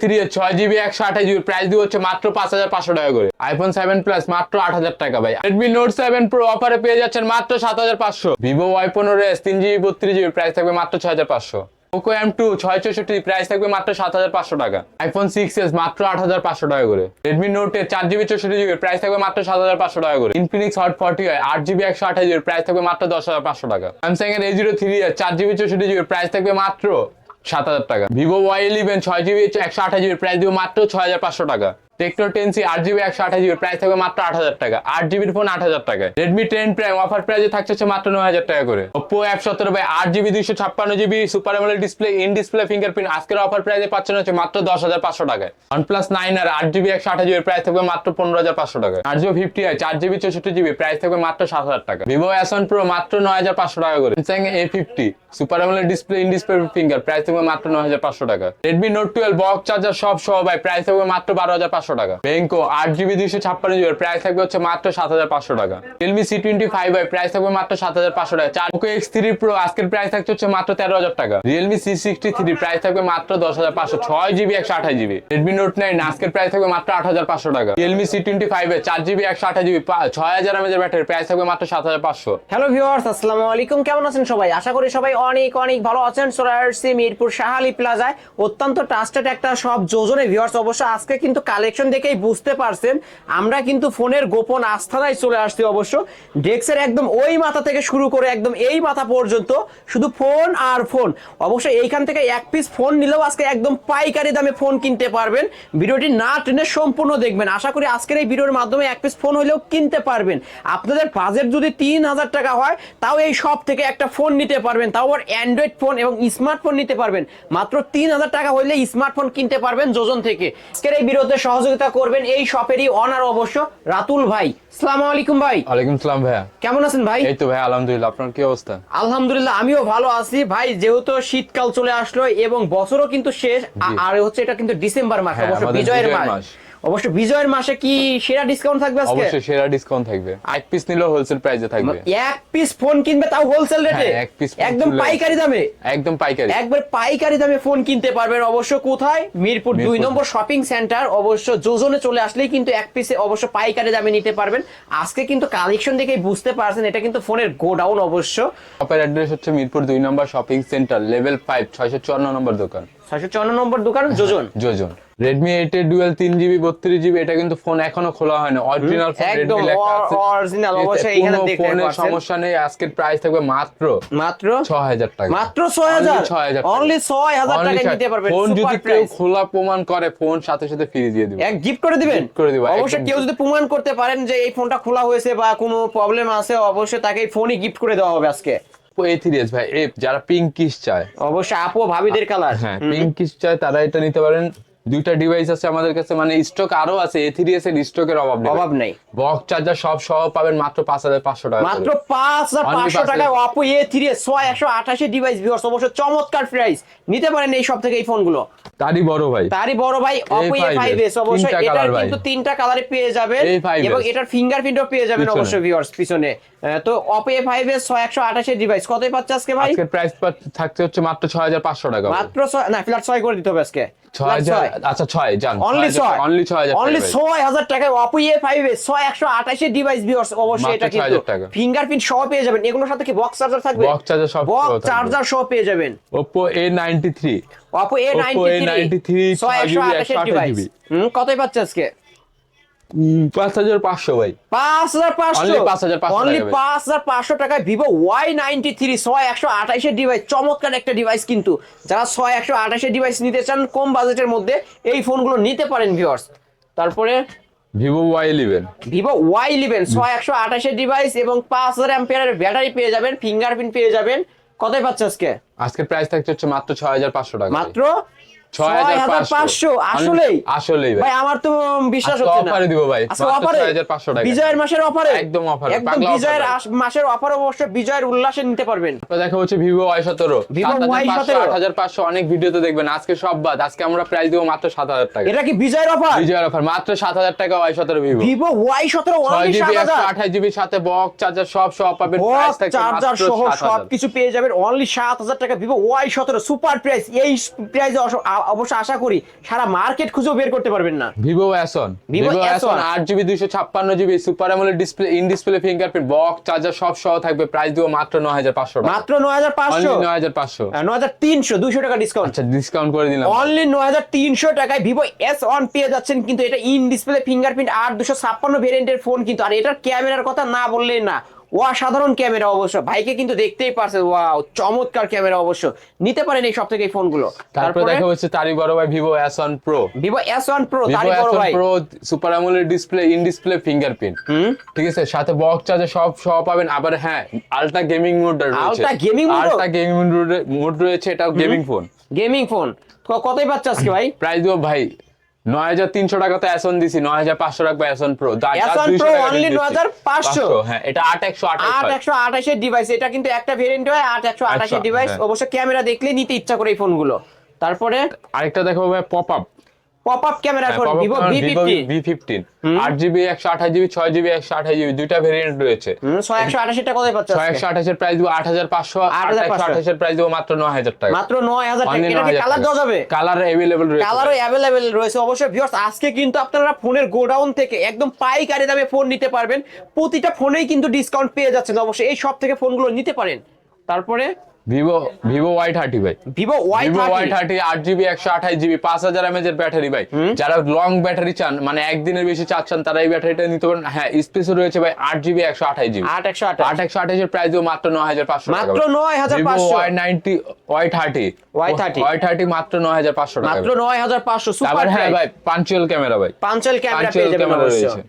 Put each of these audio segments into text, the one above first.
Three ছয় GB একশো আঠাশ জিবি প্রাইস দিয়ে হচ্ছে মাত্র পাঁচ হাজার পাঁচশো টাকা করে। আইফোন সেভেন প্লাস মাত্র আট হাজার টাকা ভাই। রেডমি নোট সেভেন প্রো অফারে পেয়ে যাচ্ছেন মাত্র সাত হাজার পাঁচশো। ভিভো ওয়াই পনেরো এস তিন জিবি বত্রিশ জিবি প্রাইস থাকবে মাত্র ছয় হাজার পাঁচশো। পোকো এম টু ছয় চৌষট্টি প্রাইস থাকবে মাত্র সাত হাজার পাঁচশো টাকা। আইফোন সিক্স এস মাত্র আট হাজার পাঁচশো টাকা করে। রেডমি নোট এ চার জিবি চৌষট্টি জিবি প্রাইস থাকবে মাত্র সাত হাজার পাঁচশো টাকা করে। ইনফিনিক্স হট ফর্টি হয়, আট জিবি একশো আঠাশ জিবি প্রাইস থাকবে মাত্র দশ হাজার পাঁচশো টাকা। স্যামসাং এর এ জিরো থ্রি চার জিবি চৌষট্টি জিবি প্রাইস থাকবে মাত্র সাত হাজার টাকা। ভিভো ওয়াই ইলেভেন ছয় জিবি একশো আঠাশ জিবি প্রাইস দিব মাত্র ছয় হাজার পাঁচশো টাকা। টেকনো টেন সি আট জিবি একশো আঠাশ জিবি প্রাইস থাকবে মাত্র আট হাজার টাকা। আট জিবির ফোন আট হাজার টাকা। রেডমি টেন প্রাইম অফার প্রাইসে থাকছে হচ্ছে মাত্র নয় হাজার টাকা করে। ওপো অ্যাপ সতেরো বাই আট জিবি দুইশো ছাপ্পান্ন GB super AMOLED display in display fingerprint আজকের অফার প্রাইসে পাচ্ছেন হচ্ছে মাত্র দশ হাজার পাঁচশো টাকায়। ওয়ান প্লাস নাইন আর আট জিবি একশো আঠাশ জিবি প্রাইস থাকবে মাত্র পনেরো হাজার পাঁচশো টাকা আট জিবি ফিফটি হয় চার জিবি চৌষট্টি জিবি প্রাইস থাকবে মাত্র সাত হাজার টাকা। ভিভো এস প্রো মাত্র নয় হাজার পাঁচশো টাকা করে। Samsung A fifty super AMOLED display in display finger price থাকবে মাত্র নয় হাজার পাঁচশো টাকা। Redmi note twelve box charger সব সহ প্রাইস থাকবে মাত্র বারো হাজার পাঁচশো টাকা। বেঙ্কো আট জিবি দুইশো ছাপ্পান্ন জিবি প্রাইস থাকবে হচ্ছে মাত্র সাত হাজার পাঁচশো টাকা। রিয়েলমি সি টোয়েন্টি ফাইভ ভাই প্রাইস থাকবে মাত্র সাত হাজার পাঁচশো টাকা। চার ওকে এক্স থ্রি প্রো আজকের প্রাইস থাকছে হচ্ছে মাত্র তেরো হাজার টাকা। Realme C sixty three price থাকবে মাত্র দশ হাজার পাঁচশো, ছয় জিবি একশো আঠাশ জিবি রেডমি নোট নাইন আজকের প্রাইস থাকবে মাত্র আট হাজার পাঁচশো টাকা। রিয়েলমি সি টোয়েন্টি ফাইভ চার জিবি একশো আঠাশ জিবি ছয় হাজার এমএজের ব্যাটারি প্রাইস থাকবে মাত্র সাত হাজার পাঁচশো। হ্যালো ভিউয়ার্স আসসালামু আলাইকুম। কেমন আছেন সবাই? আশা করি সবাই অনেক অনেক ভালো আছেন। সোরারসি মিরপুর শাহালি প্লাজায় অত্যন্ত ট্রাস্টেড একটা সব যোজনে ভিউয়ার্স অবশ্য আজকে কিন্তু কালেকশন দেখেই বুঝতে পারছেন। আমরা কিন্তু ফোনের গোপন আস্থানায় চলে আসছি অবশ্য। ডেক্সের একদম ওই মাথা থেকে শুরু করে একদম এই মাথা পর্যন্ত শুধু ফোন আর ফোন। অবশ্যই এইখান থেকে এক পিস ফোন নিলেও আজকে একদম পাইকারি দামে ফোন কিনতে পারবেন। ভিডিওটি না টেনে সম্পূর্ণ দেখবেন। আশা করি আজকের এই ভিডিওর মাধ্যমে এক পিস ফোন হলেও কিনতে পারবেন। আপনাদের বাজেট যদি তিন হাজার টাকা হয়, তাও এই সব থেকে একটা ফোন নিতে পারবেন। তাও আবার অ্যান্ড্রয়েড ফোন এবং স্মার্টফোন নিতে পারবেন। মাত্র তিন হাজার টাকা হলে স্মার্টফোন কিনতে পারবেন যোজন থেকে। আজকের এই ভিডিওতে সহযোগিতা করবেন এই শপেরই অনার অবশ্য রাতুল ভাই। সালাম আলাইকুম ভাই। ওয়ালাইকুম সালাম ভাইয়া। কেমন আছেন ভাই? এই তো ভাই আলহামদুলিল্লাহ। আপনার কি অবস্থা? আলহামদুলিল্লাহ আমিও ভালো আছি। ভাই যেহেতু শীতকাল চলে আসলো এবং বছরও কিন্তু শেষ আর হচ্ছে এটা কিন্তু ডিসেম্বর মাস হ্যাঁ, অবশ্য বিজয়ের মাস। অবশ্য বিজয়ের মাসে কি সেরা ডিসকাউন্ট থাকবে আজকে? অবশ্যই সেরা ডিসকাউন্ট থাকবে। এক পিস নিলেও হোলসেল প্রাইসে থাকবে। এক পিস ফোন কিনবে তাও হোলসেল রেটে হ্যাঁ, এক পিস একদম পাইকারি দামে? একদম পাইকারি। একবার পাইকারি দামে ফোন কিনতে পারবেন অবশ্য কোথায়? মিরপুর দুই নম্বর শপিং সেন্টার অবশ্য যোজনে চলে আসলেই কিন্তু এক পিসে অবশ্য পাইকারি দামে নিতে পারবেন। আজকে কিন্তু কালেকশন দেখেই বুঝতে পারছেন এটা কিন্তু ফোনের গোডাউন অবশ্য। শপের অ্যাড্রেস হচ্ছে মিরপুর দুই number shopping centre level five ছয়শো চুয়ান্ন নম্বর দোকান। ছয়শো চুয়ান্ন নম্বর দোকান যোজন যোজন রেডমি এইট এর ডুয়েল তিন জিবি বত্রিশ জিবি এটা কিন্তু ফোন এখনও খোলা হয়নি অরিজিনাল একদম অরিজিনাল অবশ্যই এখানে দেখতে ফোনের সমস্যা নেই আজকের প্রাইস থাকবে মাত্র মাত্র ছ হাজার টাকা। মাত্র ছয় হাজার? Only 6,000 অনলি ছয় হাজার টাকা নিতে পারবেন ফোন যদি কেউ খোলা প্রমাণ করে ফোন সাথে সাথে ফিরে দিয়ে দিবে। এক গিফট করে দিবেন? করে দিব, অবশ্যই কেউ যদি প্রমাণ করতে পারেন যে এই ফোনটা খোলা হয়েছে বা কোনো প্রবলেম আছে অবশ্যই তাকে এই ফোনই গিফট করে দেওয়া হবে আজকে। এ থ্রি এস ভাই এ যারা পিঙ্ক কিস চায়। অবশ্যই আপু ভাবিদের কালার হ্যাঁ পিঙ্ক কিস চায় তারা এটা নিতে পারেন দুইটা ডিভাইস আছে আমাদের কাছে মানে স্টক আরও আছে এ থ্রি এস এর স্টকের অভাব নেই। অভাব নেই। বক্স চার্জার সব সহ পাবেন মাত্র পাঁচ হাজার পাঁচশো টাকা মাত্র পাঁচ হাজার পাঁচশো 5,000 টাকায় অপো এ থ্রি ছয় একশো আঠাশি ডিভাইস ভিউয়ার্স অবশ্য চমৎকার প্রাইস নিতে পারেন এই সব থেকে এই ফোনগুলো তারই বড় ভাই। তারই বড় ভাই অপো এ ফাইভ এস অবশ্যই এটার কিন্তু তিনটা কালারে পেয়ে যাবেন A5S এবং এটার ফিঙ্গারপ্রিন্টও পেয়ে যাবেন পিছনে। অবশ্যই ভিউয়ার্স পিছনে। তো অপো এ ফাইভ এস ছয় একশো আঠাশি ডিভাইস কতই পাচ্ছে আজকে ভাই? আজকের প্রাইস থাকতে হচ্ছে মাত্র ছয় হাজার পাঁচশো টাকা মাত্র ছয় না ফ্ল্যাট ছয় করে দিতে হবে আজকে। আচ্ছা ছয় জান অনলি ছয়। অনলি ছয় হাজার অনলি ছয় হাজার টাকায় অপো এ ফাইভ এস ছয় একশো আঠাশি ডিভাইস ভিউয়ার্স অবশ্যই এটা কিন্তু 6,000 টাকা। ফিঙ্গারপ্রিন্ট সহ পেয়ে যাবেন। এগুলোর সাথে কি বক্স চার্জার থাকবে? বক্স চার্জার বক্স চার্জার সহ পেয়ে যাবেন। Oppo A ninety three Oppo A ninety A93 ছয় একশো 6GB, আঠাশি 128 ডিভাইস কতই পাচ্ছে আজকে? পাঁচ হাজার পাঁচশো ভাই। পাঁচ হাজার পাঁচশো? Only 5,500 অনলি পাঁচ হাজার পাঁচশো টাকায় ভিভো ওয়াই নাইনটি থ্রি ছয় একশো আঠাশের ডিভাইস চমৎকার একটা ডিভাইস কিন্তু। যারা ছয় একশো আঠাশের ডিভাইস নিতে চান কম বাজেটের মধ্যে এই ফোনগুলো নিতে পারেন ভিউয়ার্স তারপরে Vivo Y eleven Vivo Y eleven ছয় একশো আঠাশের ডিভাইস এবং পাঁচ হাজার অ্যাম্পিয়ারের ব্যাটারি পেয়ে যাবেন ফিঙ্গারপ্রিন্ট পেয়ে যাবেন। কতই পাচ্ছে আজকে? আজকের প্রাইস থাকছে হচ্ছে মাত্র ছয় হাজার পাঁচশো টাকা। মাত্র ছয় ছয় হাজার হাজার পাঁচশো আসলেই? আসলেই ভাই। ভাই আমার তো বিশ্বাস হচ্ছে না। offer দিব ভাই, অফারে 6,500 টাকায়। বিজয়ের মাসের অফারে একদম offer একদম বিজয়ের মাসের অফার অবশ্য বিজয়ের উল্লাসে নিতে পারবেন। তারপর দেখা হচ্ছে ভিভো ওয়াই সতেরো। Vivo Y17 আট হাজার পাঁচশো অনেক ভিডিওতে দেখবেন। আজকে সব বাদ। আজকে আমরা প্রাইস দেবো মাত্র সাত হাজার টাকা। এটা কি বিজয়ের অফার বিজয়ের অফার মাত্র সাত হাজার টাকা ওয়াই সতেরো ভিভো ভিভো ওয়াই সতেরো ছয় অনলি জিবি সাথে বক্স চার্জার সব সব পাবেন। প্রাইস থাকছে চার্জার সহ সবকিছু পেয়ে যাবেন। অনলি সাত হাজার টাকা ভিভো ওয়াই সতেরো। সুপার প্রাইস এই প্রাইসে আ- অবশ্য আশা করি সারা মার্কেট খুঁজেও বের করতে পারবেন না। ভিভো Vivo ভিভো S1 আট জিবি দুইশো ছাপ্পান্ন GB super AMOLED display in display fingerprint box charger সব সহ থাকবে। প্রাইস দিব মাত্র নয় হাজার পাঁচশো মাত্র নয় হাজার পাঁচশো? নয় হাজার পাঁচশো। নয় হাজার তিনশো দুইশো টাকা ডিসকাউন্ট আচ্ছা ডিসকাউন্ট করে দিলাম। অনলি নয় হাজার তিনশো টাকায় ভিভো এস অন পেয়ে যাচ্ছেন কিন্তু এটা ইন ডিসপ্লে ফিঙ্গারপ্রিন্ট আর দুশো ছাপ্পান্ন ভেরিয়েন্টের ফোন কিন্তু। আর এটার ক্যামেরার কথা না বললেই না। অসাধারণ ক্যামেরা অবশ্য। ভাইকে কিন্তু দেখতেই পারছে ওয়াও চমৎকার ক্যামেরা অবশ্য। নিতে পারেন এই সব থেকে এই ফোনগুলো। তারপরে দেখা হচ্ছে তারই বড় ভাই Vivo S one pro Vivo S one pro তারই বড় ভাই। Pro super AMOLED display in display fingerprint ঠিক আছে সাথে বক্স চার্জার সব সহ পাবেন। আবার হ্যাঁ আলট্রা গেমিং মোড রয়েছে। Gaming mode? ও? আলট্রা গেমিং মোড রয়েছে এটাও গেমিং ফোন গেমিং ফোন কতই পাচ্ছে আজকে ভাই? প্রাইস দিব ভাই নয় হাজার তিনশো টাকা তো অ্যাসন দিছি নয় হাজার পাঁচশো রাখব অ্যাসন প্রো দা অনলি নয় হাজার পাঁচশো? হ্যাঁ এটা আট একশো আট একশো আঠাশের ডিভাইস এটা কিন্তু একটা ভেরিয়েন্ট হয় আট একশো আঠাশের আচ্ছা, ডিভাইস হ্যাঁ। অবশ্য ক্যামেরা দেখলে নিতে ইচ্ছা করে এই ফোনগুলো তারপরে? আরেকটা দেখো ভাই pop up pop up camera phone Vivo V Vivo fifty V fifteen আট জিবি একশো আঠাশ জিবি ছয় জিবি একশো আঠাশ জিবি দুইটা ভেরিয়েন্ট রয়েছে। ছয় একশো আঠাশিটা কোথায় পাচ্ছে ছয় একশো আঠাশের প্রাইস দিব আট হাজার পাঁচশো আট একশো 8,500 আঠাশের প্রাইস দিব মাত্র নয় হাজার টাকা। মাত্র নয় হাজার টাকা। এটা কি কালার দেওয়া যাবে? কালার অ্যাভেলেবল রয়েছে। কালারও অ্যাভেলেবেল রয়েছে। অবশ্যই ভিউয়ার্স আজকে কিন্তু আপনারা ফোনের গোডাউন থেকে একদম পাইকারি দামে ফোন নিতে পারবেন। প্রতিটা ফোনেই কিন্তু ডিসকাউন্ট পেয়ে যাচ্ছেন। অবশ্যই এই সব থেকে ফোনগুলো নিতে পারেন। তারপরে ভিভো ভিভো ওয়াই থার্টি ভাই। Vivo Y Vivo Y thirty thirty আট জিবি একশো আঠাশ জিবি পাঁচ হাজার এমএচ এর ব্যাটারি ভাই। যারা লং ব্যাটারি চান মানে একদিনের বেশি চাচ্ছেন তারা এই ব্যাটারিটা নিতে পারেন। হ্যাঁ স্পেসও রয়েছে ভাই আট জিবি একশো আঠাশ জিবি আট একশো আঠাশ। আট একশো আঠাশের প্রাইস মাত্র নয় হাজার পাঁচশো মাত্র 9,500 Y ninety Y thirty Y30 Y thirty মাত্র নয় হাজার পাঁচশো মাত্র নয় হাজার পাঁচশো সুপার হ্যাঁ ভাই পাঞ্চুয়াল ক্যামেরা ভাই। পাঞ্চেল ক্যামেরা পেয়ে যাবেন ক্যামেরা অবশ্য। রয়েছে।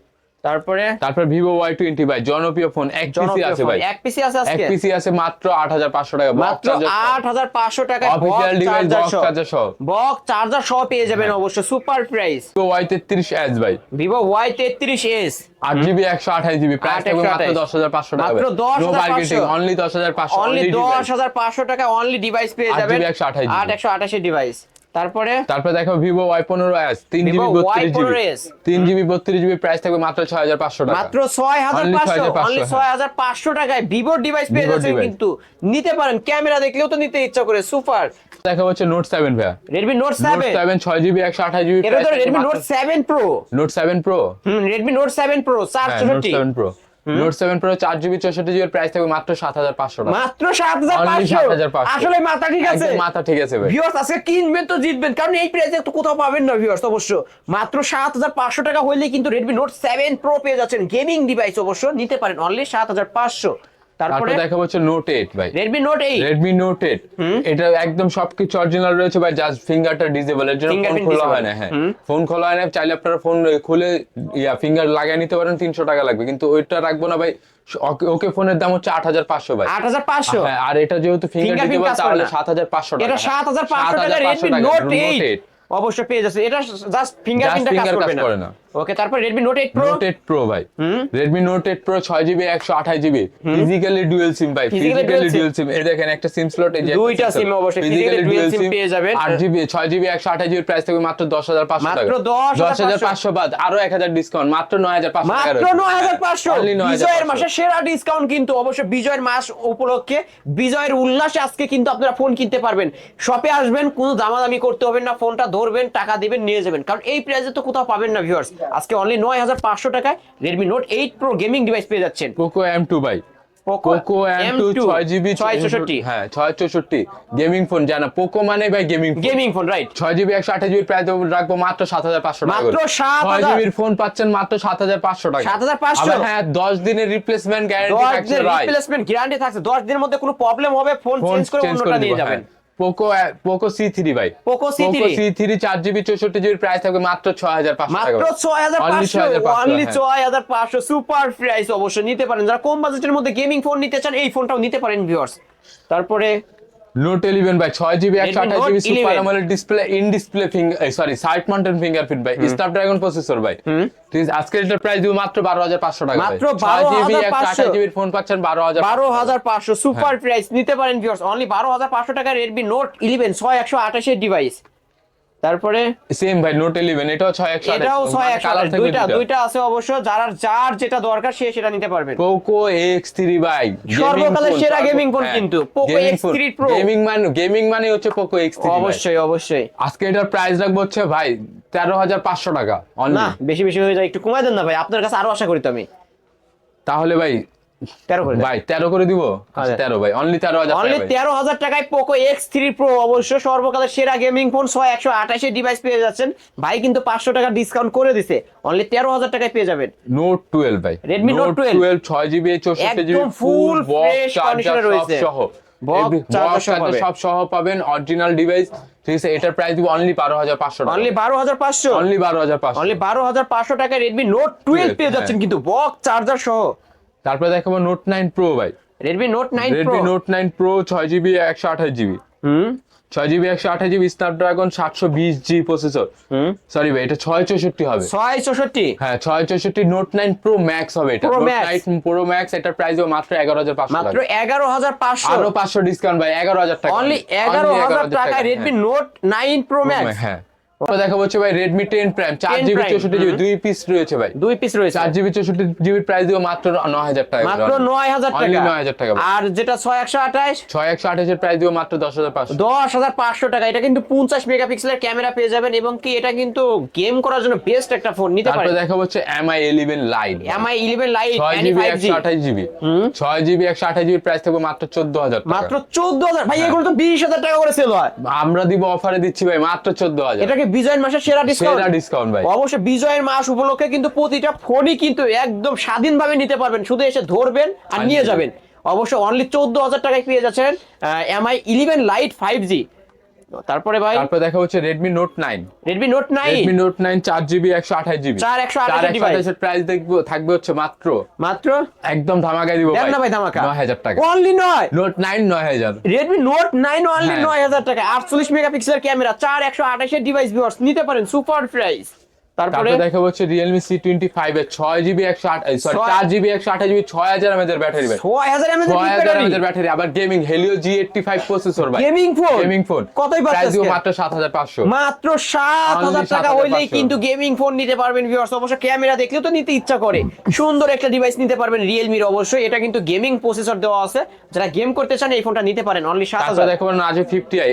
তারপরে? তারপর ভিভো ওয়াই টোয়েন্টি ভাই জনপ্রিয় ফোন এক পিসি আছে ভাই। এক পিসি আছে এক পিসি আছে মাত্র আট হাজার পাঁচশো টাকা মাত্র আট হাজার পাঁচশো টাকায় অফিসিয়াল ডিভাইস বক্স চার্জার সহ। বক্স চার্জার সহ পেয়ে যাবেন। অবশ্য সুপার প্রাইস ভিভো ওয়াই তেত্রিশ এস ভাই। ভিভো ওয়াই তেত্রিশ এস আট জিবি একশো আঠাশ জিবি প্রাইস থাকবে মাত্র দশ হাজার পাঁচশো টাকা মাত্র 10,500 মার্কেটিং অনলি দশ হাজার পাঁচশো। অনলি দশ হাজার পাঁচশো টাকা অনলি ডিভাইস পেয়ে যাবেন। 128 GB আট একশো আঠাশের ডিভাইস তারপরে? তারপরে দেখো ভিভো ওয়াই পনেরো এস তিন জিবি বত্রিশ জিবি। Y15s তিন জিবি বত্রিশ জিবি প্রাইস থাকবে মাত্র ছয় হাজার পাঁচশো টাকা। মাত্র ছয় হাজার পাঁচশো 6,500 অনলি হ্যাঁ। ছয় হাজার পাঁচশো টাকায় ভিভোর ডিভাইস পেয়ে যাচ্ছেন কিন্তু নিতে পারেন ক্যামেরা দেখলেও তো নিতে ইচ্ছা করে সুপার। দেখা হচ্ছে নোট সেভেন ভাইয়া। রেডমি নোট সেভেন সেভেন ছয় জিবি একশো আঠাশ জিবি এটা তো Redmi note seven pro note seven pro হুম রেডমি নোট সেভেন প্রো চার হ্যাঁ নোট চৌষট্টি seven pro note seven pro চার জিবি চৌষট্টি জিবির প্রাইস থাকবে মাত্র সাত হাজার পাঁচশো মাত্র সাত হাজার পাঁচশো? আসলে মাথা ঠিক আছে? মাথা ঠিক আছে ভিউয়ার্স আজকে কিনবেন তো জিতবেন। কারণ এই প্রাইসে তো কোথাও পাবেন না ভিউয়ার্স অবশ্য। মাত্র সাত হাজার পাঁচশো টাকা হইলে কিন্তু রেডমি নোট সেভেন প্রো পেয়ে যাচ্ছেন গেমিং ডিভাইস অবশ্য। নিতে পারেন অনলি সাত হাজার পাঁচশো। তারপরে দেখা হচ্ছে নোট এইট ভাই। Redmi note eight Redmi note eight এটা একদম সবকিছু অরিজিনাল রয়েছে ভাই জাস্ট ফিঙ্গারটা ডিজেবল এর জন্য ফোন খোলা হয় না হ্যাঁ। ফোন খোলা হয় না চাইলে আপনারা ফোন খুলে ইয়া ফিঙ্গার লাগিয়ে নিতে পারেন তিনশো টাকা লাগবে। কিন্তু ওইটা রাখব না ভাই ওকে- ফোনের দাম হচ্ছে আট হাজার পাঁচশো ভাই। আট হাজার পাঁচশো। হ্যাঁ, আর এটা যেহেতু ফিঙ্গার করে তাহলে সাত হাজার পাঁচশো টাকা। সাত হাজার পাঁচশো টাকা 7,500 রেডমি নোট এইট 8 অবশ্যই পেয়ে যাচ্ছে। এটা জাস্ট ফিঙ্গারপ্রিন্টটা কাজ করবে না। ওকে তারপর Redmi note eight pro note eight pro ভাই। প্রো ছয় জিবি একশো আঠাশ জিবি ফিজিক্যালি ডুয়েল সিম ভাই ফিজিক্যালি ডুয়েল সিম এই দেখেন একটা সিম স্লট এই যে দুইটা SIM অবশ্যই, physically dual SIM পেয়ে যাবেন। আট জিবি ছয় জিবি একশো আঠাশ জিবির প্রাইস থাকবে মাত্র দশ হাজার পাঁচশো টাকা। মাত্র 10,500 দশ হাজার পাঁচশো। বাদ আরও এক হাজার ডিসকাউন্ট মাত্র নয় হাজার পাঁচশো টাকা মাত্র নয় হাজার পাঁচশো। 9,500 বিজয়ের মাসে সেরা ডিসকাউন্ট কিন্তু অবশ্যই বিজয়ের মাস উপলক্ষে বিজয়ের উল্লাসে আজকে কিন্তু আপনারা ফোন কিনতে পারবেন। শপে আসবেন কোনো দামাদামি করতে হবে না ফোনটা ধরবেন টাকা দিবেন নিয়ে যাবেন। কারণ এই প্রাইসে তো কোথাও পাবেন না ভিউয়ার্স আজকে অনলি নয় হাজার পাঁচশো টাকায় Redmi note eight pro gaming device পেয়ে যাচ্ছেন। পোকো এম টু ভাই। পোকো এম টু ছয় জিবি হ্যাঁ ছয় চৌষট্টি। গেমিং ফোন জানা। পোকো মানে ভাই গেমিং গেমিং ফোন রাইট ছয় জিবি একশো আঠাশ জিবি প্রাইস রাখব মাত্র সাত হাজার পাঁচশো টাকা মাত্র 7,000 ছয় জিবির ফোন পাচ্ছেন মাত্র সাত হাজার পাঁচশো টাকা। 7,500 আবার হ্যাঁ দশ দিনের রিপ্লেসমেন্ট গ্যারান্টি থাকছে রিপ্লেসমেন্ট গ্যারান্টি থাকছে। দশ দিনের মধ্যে কোনো প্রবলেম হবে ফোন চেঞ্জ করে অন্যটা নিয়ে যাবেন। পোকো পোকো সি থ্রি ভাই। Poco C three C three চার জিবি চৌষট্টি জিবির প্রাইস থাকবে মাত্র ছয় হাজার পাঁচশো মাত্র ছয় হাজার পাঁচশো অনলি হ্যাঁ। ছয় হাজার পাঁচশো সুপার প্রাইস অবশ্যই নিতে পারেন। যারা কম বাজেটের মধ্যে গেমিং ফোন নিতে চান এই ফোনটাও নিতে পারেন ভিউয়ার্স তারপরে নোট ইলেভেন ভাই ছয় জিবি একশো আঠাশ জিবি সুপার 11 আমলের display in display sorry side mounted fingerprint ভাই স্ন্যাপড্রাগন প্রসেসর ভাই আজকের এটার প্রাইস দিব মাত্র বারো হাজার পাঁচশো টাকা মাত্র ছয় জিবি একশো আঠাশ জিবির ফোন পাচ্ছেন বারো হাজার বারো হাজার পাঁচশো সুপার হ্যাঁ। প্রাইস নিতে পারেন ভিউয়ার্স অনলি বারো হাজার পাঁচশো টাকা রেডমি নোট ইলেভেন ছয় একশো আঠাশের ডিভাইস তারপরে সেম ভাই নোট ইলেভেন এটাও ছয় একশো এটাও ছয় একশো কালার আঠাশ। থাকবে দুইটা দুইটা। আছে অবশ্য যারা যার যেটা দরকার সে সেটা নিতে পারবে। পোকো এক্স থ্রি বাই সর্বকালের সেরা গেমিং phone কিন্তু, Poco X3 Pro। গেমিং মানে গেমিং মানে হচ্ছে পোকো এক্স থ্রি অবশ্যই অবশ্যই। আজকে এটার প্রাইস রাখব হচ্ছে ভাই তেরো হাজার পাঁচশো টাকা only। না বেশি বেশি হয়ে যায় একটু কমাই দেন না ভাই আপনার কাছে আরও আশা করি তো আমি। তাহলে ভাই তেরো করে ভাই তেরো করে দিব? আচ্ছা। তেরো ভাই অনলি তেরো হাজার অনলি তেরো হাজার টাকায় পোকো এক্স থ্রি প্রো অবশ্য সর্বকালের সেরা গেমিং ফোন ছয় একশো আঠাশের ডিভাইস পেয়ে যাচ্ছেন। ভাই কিন্তু পাঁচশো টাকা ডিসকাউন্ট করে দিছে। অনলি তেরো হাজার টাকায় পেয়ে যাবেন। নোট টুয়েলভ ভাই। 12 টুয়েলভ ছয় জিবি চৌষট্টি রয়েছে। box, সহ সব সহ পাবেন অরিজিনাল ডিভাইস ঠিক আছে এটার প্রাইস দিব অনলি বারো হাজার পাঁচশো টাকা। অনলি বারো হাজার পাঁচশো। অনলি বারো হাজার পাঁচশো। অনলি বারো হাজার পাঁচশো টাকায় রেডমি নোট টুয়েলভ পেয়ে হ্যাঁ। যাচ্ছেন কিন্তু বক্স চার্জার সহ। তারপরে দেখাবো নোট নাইন প্রো ভাই। Redmi note nine Redmi note nine pro ছয় জিবি একশো আঠাশ জিবি হুম। ছয় জিবি একশো আঠাশ জিবি স্ন্যাপড্রাগন সাতশো বিশ জি প্রসেসর হুম। সরি ভাই এটা ছয় চৌষট্টি হবে। ছয় চৌষট্টি? হ্যাঁ ছয় চৌষট্টি নোট নাইন প্রো ম্যাক্স হবে এটা। Max। নাইন প্রো ম্যাক্স এটার প্রাইস মাত্র এগারো হাজার পাঁচশো মাত্র এগারো হাজার পাঁচশো? আরও পাঁচশো ডিসকাউন্ট ভাই এগারো হাজার টাকা। অনলি এগারো হাজার টাকায় Redmi note nine pro max হ্যাঁ। দেখা হচ্ছে ভাই চার 10 জিবি Prime, চৌষট্টি জিবি দুই পিস রয়েছে ভাই। দুই পিস রয়েছে। চার জিবি চৌষট্টি জিবির প্রাইস দিব মাত্র নয় হাজার টাকা। মাত্র নয় হাজার Only টাকা 9,000 টাকা আর যেটা ছয় একশো আঠাশ? ছয় একশো প্রাইস দিব মাত্র দশ হাজার পাঁচশো। দশ হাজার পাঁচশো টাকা। এটা কিন্তু পঞ্চাশ মেগাপিক্সেলের ক্যামেরা পেয়ে যাবেন এবং কি এটা কিন্তু গেম করার জন্য বেস্ট একটা ফোন নিতে তারপরে পারেন। দেখা হচ্ছে জিবি ছয় জিবি একশো আঠাশ জিবির প্রাইস থাকবে মাত্র চোদ্দ হাজার মাত্র টাকা চোদ্দ হাজার। ভাই এগুলো তো বিশ হাজার টাকা করে সেল হয়। আমরা দিব অফারে দিচ্ছি ভাই মাত্র চোদ্দ হাজার। এটাকে বিজয়ের মাসের সেরা ডিসকাউন্ট সেরা ডিসকাউন্ট ভাই। অবশ্যই বিজয়ের মাস উপলক্ষে কিন্তু প্রতিটা ফোনই কিন্তু একদম স্বাধীনভাবে নিতে পারবেন। শুধু এসে ধরবেন আর নিয়ে যাবেন। অবশ্য অনলি চোদ্দ হাজার টাকায় পেয়ে যাচ্ছেন Mi eleven lite five G তারপরে ভাই? তারপরে দেখা হচ্ছে Redmi nine Redmi note nine চার জিবি একশো আঠাশ জিবি চার একশো আঠাশ device। প্রাইস দেখব থাকবে হচ্ছে মাত্র। মাত্র? একদম ধামাকা দিব ভাই। না ভাই ধামাকা। নয় হাজার টাকা। অনলি নয়? নোট নাইন নয় হাজার। রেডমি নোট নাইন অনলি হ্যাঁ। নয় হাজার টাকা। আটচল্লিশ মেগাপিক্সেল ক্যামেরা চার একশো আঠাশের ডিভাইস ভিউয়ার্স নিতে পারেন সুপার প্রাইস তারপরে দেখা হচ্ছে এর ছয় জিবি একশো আট sorry mAh battery mAh battery আবার গেমিং প্রসেসর ভাই। গেমিং ফোন গেমিং ফোন কতই পাচ্ছেন মাত্র সাত হাজার পাঁচশো। মাত্র সাত Only হাজার টাকা হইলেই কিন্তু গেমিং ফোন নিতে পারবেন ভিউয়ার্স অবশ্য ক্যামেরা দেখলেও তো নিতে ইচ্ছা করে। সুন্দর একটা ডিভাইস নিতে পারবেন রিয়েলমির অবশ্যই। এটা কিন্তু গেমিং প্রসেসর দেওয়া আছে। যারা গেম করতে চান এই ফোনটা নিতে পারেন। অনলি সাত হাজার। দেখো